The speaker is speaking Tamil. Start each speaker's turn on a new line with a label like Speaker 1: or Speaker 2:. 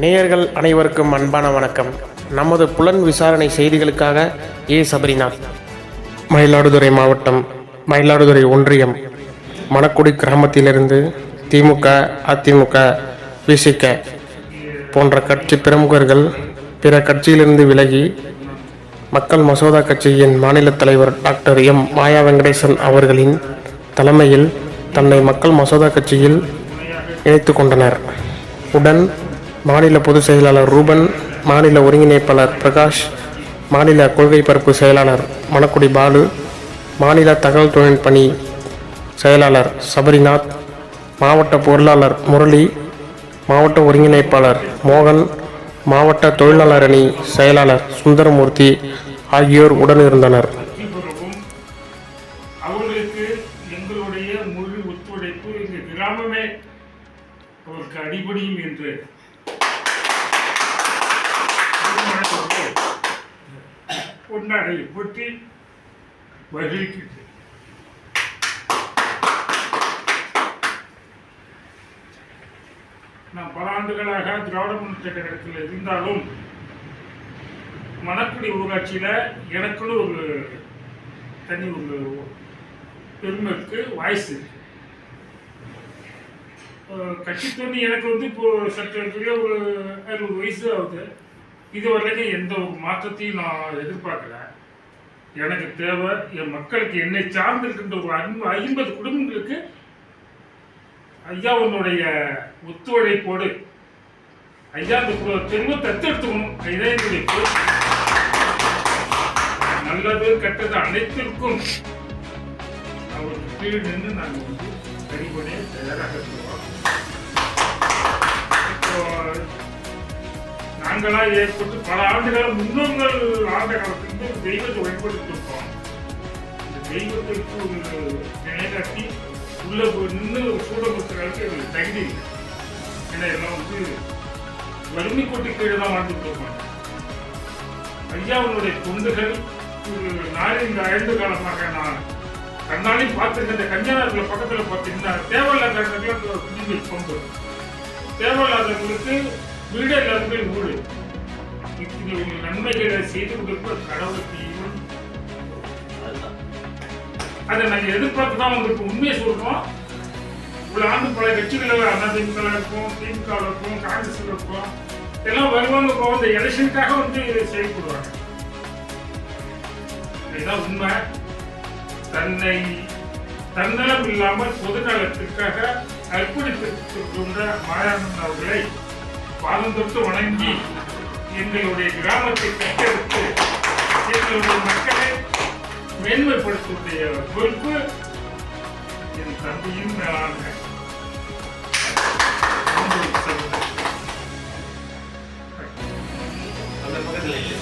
Speaker 1: நேயர்கள் அனைவருக்கும் அன்பான வணக்கம். நமது புலன் விசாரணை செய்திகளுக்காக ஏ. சபரிநாத். மயிலாடுதுறை மாவட்டம் மயிலாடுதுறை ஒன்றியம் மணக்குடி கிராமத்திலிருந்து திமுக அதிமுக விசிக போன்ற கட்சி பிரமுகர்கள் பிற கட்சியிலிருந்து விலகி மக்கள் மசோதா கட்சியின் மாநில தலைவர் டாக்டர் எம். மாயா வெங்கடேசன் அவர்களின் தலைமையில் தன்னை மக்கள் மசோதா கட்சியில் இணைத்து கொண்டனர். உடன் மாநில பொதுச் செயலாளர் ரூபன் மாநில ஒருங்கிணைப்பாளர் பிரகாஷ் மாநில கொள்கை பரப்பு செயலாளர் மணக்குடி பாலு மாநில தகவல் தொழில் பணி செயலாளர் சபரிநாத் மாவட்ட பொருளாளர் முரளி மாவட்ட ஒருங்கிணைப்பாளர் மோகன் மாவட்ட தொழிலாளர் அணி செயலாளர் சுந்தரமூர்த்தி ஆகியோர் உடனிருந்தனர்.
Speaker 2: அவர்களுக்கு எங்களுடைய முழு ஒத்துழைப்பு எங்கள் கிராமமே அவருக்கு அடிபடியும் என்று பொன்னாடை புத்தி வருகின்றது நான் பல ஆண்டுகளாக திராவிட முன்னேற்ற கழகத்தில் இருந்தாலும் மணக்குடி ஊராட்சியில் எனக்குன்னு ஒரு தனி ஒரு பெருமை இருக்கு வாய்ஸ் இருக்கு. கட்சி தண்ணி எனக்கு வந்து இப்போ சற்று ஒரு அறுபது வயசு ஆகுது. இது வரைக்கும் எந்த ஒரு மாற்றத்தையும் நான் எதிர்பார்க்கல. எனக்கு தேவை என் மக்களுக்கு என்னை சார்ந்திருக்கின்ற ஒரு அன்பு ஐம்பது குடும்பங்களுக்கு ஐயா உன்னுடைய ஒத்துழைப்போடு ஐயா இந்த திரும்ப தத்தெடுத்துக்கணும் இதான் என்னுடைய நல்லது கெட்டது அனைத்திற்கும் அவருக்கு கீழ் நின்று நாங்கள் வந்து கடிபடைய தயாராக இருக்கிறோம் நாங்களா ஏற்பட்டு பல ஆண்டுகால முன்னோர்கள் ஆண்ட காலத்திலிருந்து தெய்வத்தை வழிபட்டு இருக்கோம் இந்த தெய்வத்திற்கு ஒரு நிலைநாட்டி உள்ள போய் நின்று சூடப்படுத்துறதுக்கு எங்களுக்கு தகுதி இல்லை. ஏன்னா எல்லாம் வந்து வறுமை கோட்டு கீழே தான் வாழ்ந்துட்டு இருப்பாங்க ஐயாவுடைய தொண்டுகள் ஒரு இந்த ஐந்து காலமாக நான் கண்ணாடி பார்த்துருக்க இந்த கன்னியாகுமரியில் பக்கத்தில் பார்த்தீங்கன்னா தேவையில்லாதவங்களுக்கு ஒரு குடிநீர் பம்பு தேவையில்லாதவங்களுக்கு வீடு இல்லாதவங்களுக்கு வீடு இத்தனை உங்கள் நன்மைகளை செய்து கொண்டிருப்ப கடவுள் ஈவன் அதை நாங்கள் எதிர்பார்த்து தான் உங்களுக்கு உண்மையை சொல்றோம். இவ்வளவு ஆண்டு பல கட்சிகளில் அதிமுக இருக்கும் திமுக இருக்கும் காங்கிரஸ் இருக்கும். எல்லாம் வருவாங்க போக இந்த எலெக்ஷனுக்காக வந்து செயல்படுவாங்க. இதுதான் உண்மை. தன்னை தன்னலம் இல்லாமல் பொதுநலத்திற்காக அர்ப்பணித்திருக்கின்ற மாயானந்தன் அவர்களை பாலம் தொட்டு வணங்கி எங்களுடைய கிராமத்தை கட்டெடுத்து எங்களுடைய மக்களை மேன்மைப்படுத்தக்கூடிய பொறுப்பு என் தந்தையும் மேலான அந்த பக்கத்தில் இல்லை